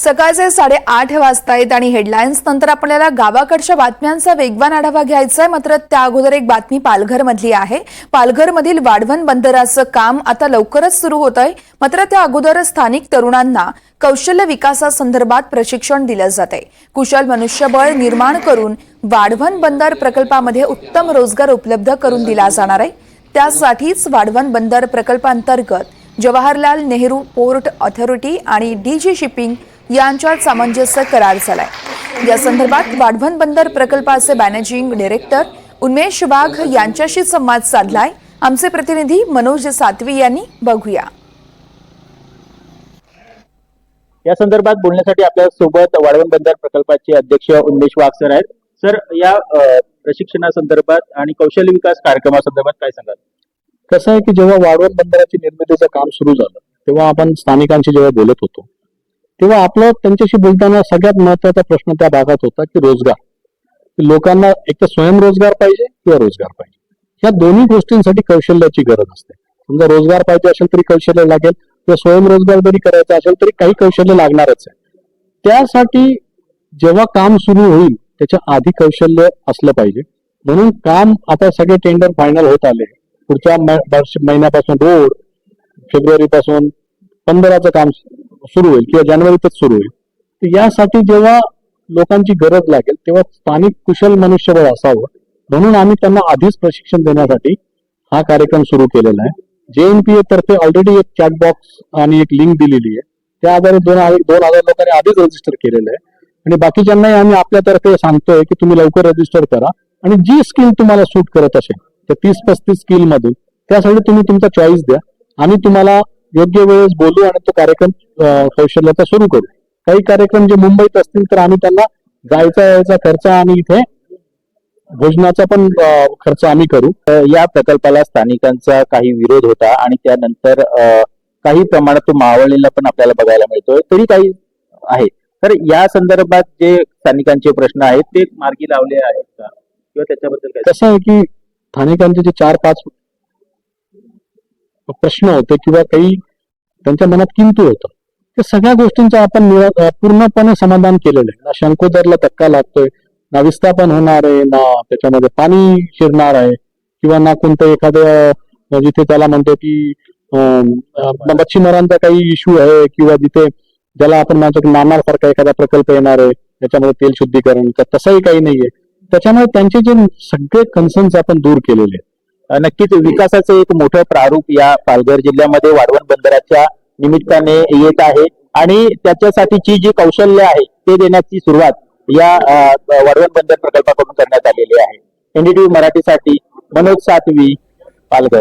सकाळचे साडेआठ वाजता आहेत आणि हेडलाईन्स नंतर आपल्याला गावाकडच्या बातम्यांचा वेगवान आढावा घ्यायचा आहे मात्र त्या अगोदर एक बातमी पालघरमधली आहे. पालघरमधील वाढवण बंदराचं काम आता लवकरच सुरू होत आहे मात्र त्या अगोदर स्थानिक तरुणांना कौशल्य विकासासंदर्भात प्रशिक्षण दिलं जात आहे कुशल मनुष्यबळ निर्माण करून वाढवण बंदर प्रकल्पामध्ये उत्तम रोजगार उपलब्ध करून दिला जाणार आहे. त्यासाठीच वाढवण बंदर प्रकल्पांतर्गत जवाहरलाल नेहरू पोर्ट ऑथॉरिटी आणि डीजी शिपिंग यांच्यात सामंजस्य करार झालाय. या संदर्भात वाढवण बंदर प्रकल्पाचे मॅनेजिंग डायरेक्टर उन्मेष वाघ यांच्याशी संवाद साधलाय. आमचे प्रतिनिधी मनोज सातवी यांनी बघूया. या संदर्भात बोलण्यासाठी आपल्यासोबत वाढवण बंदर प्रकल्पाचे अध्यक्ष उन्मेष वाघ सर आहेत. सर या प्रशिक्षणासंदर्भात आणि कौशल्य विकास कार्यक्रमासंदर्भात काय सांगाल? कसं आहे की जेव्हा वाढवण बंदराची निर्मितीचं काम सुरू झालं तेव्हा आपण स्थानिकांशी जेव्हा बोलत होतो तेव्हा आपलं त्यांच्याशी बोलताना सगळ्यात महत्त्वाचा प्रश्न त्या भागात होता की रोजगार. लोकांना एक तर स्वयंरोजगार पाहिजे किंवा रोजगार पाहिजे. या दोन्ही गोष्टींसाठी कौशल्याची गरज असते. समजा रोजगार पाहिजे असेल तरी कौशल्य लागेल किंवा स्वयंरोजगार जरी करायचा असेल तरी काही कौशल्य लागणारच आहे. त्यासाठी जेव्हा काम सुरू होईल त्याच्या आधी कौशल्य असलं पाहिजे. म्हणून काम आता सगळे टेंडर फायनल होत आले. पुढच्या वर्ष- महिन्यापासून रोड फेब्रुवारी पासून पंधराचं काम सुरू होईल किंवा जानेवारीतच सुरू होईल. तर यासाठी जेव्हा लोकांची गरज लागेल तेव्हा स्थानिक कुशल मनुष्यबळ असावं म्हणून आम्ही त्यांना आधीच प्रशिक्षण देण्यासाठी हा कार्यक्रम सुरू केलेला आहे. जेएनपीए तर्फे ऑलरेडी एक चॅट बॉक्स आणि एक लिंक दिलेली आहे. त्या आधारे दोन दोन हजार लोकांनी आधीच रजिस्टर केलेलं आहे. आणि बाकीच्यांनाही आम्ही आपल्यातर्फे सांगतोय की तुम्ही लवकर रजिस्टर करा. आणि जी स्किल तुम्हाला सूट करत असेल त्या तीस पस्तीस स्किल मधून त्यासाठी तुम्ही तुमचा चॉईस द्या. आम्ही तुम्हाला योग्य वेळेस बोलू आणि तो कार्यक्रम कौशल्याचा सुरू करू. काही कार्यक्रम जे मुंबईत असतील तर आम्ही त्यांना जायचा यायचा खर्च आणि इथे भोजनाचा पण खर्च आम्ही करू. या प्रकल्पाला स्थानिकांचा काही विरोध होता आणि त्यानंतर काही प्रमाणात तो मावळलेला पण आपल्याला बघायला मिळतोय. तरी काही आहे. तर या संदर्भात जे स्थानिकांचे प्रश्न आहेत ते मार्गी लावले आहेत का? किंवा त्याच्याबद्दल काय? कसं आहे की स्थानिकांचे जे चार पाच प्रश्न होते किंवा काही त्यांच्या मनात किंतू होतं. त्या सगळ्या गोष्टींचं आपण पूर्णपणे समाधान केलेलं आहे. ना शंकोदरला धक्का लागतोय ना विस्थापन होणार आहे ना त्याच्यामध्ये पाणी शिरणार आहे किंवा ना कोणतं एखादं जिथे त्याला म्हणतो की मच्छीमारांचा काही इश्यू आहे किंवा जिथे ज्याला आपण म्हणतो की नाणार सारखा एखादा प्रकल्प येणार आहे त्याच्यामध्ये तेल शुद्धीकरण तर तसंही काही नाहीये. त्याच्यामुळे त्यांचे जे सगळे कन्सर्न्स आपण दूर केलेले नक्कीच विकासाचं एक मोठं प्रारूप या पालघर जिल्ह्यामध्ये वाढवण बंदराच्या निमित्ताने येत आहे. आणि त्याच्यासाठीची जी कौशल्य आहे ते देण्याची सुरुवात या अ, वाढवण बंदर प्रकल्पाकडून करण्यात आलेली आहे. एनडीटीव्ही मराठीसाठी मनोज सातवी पालघर.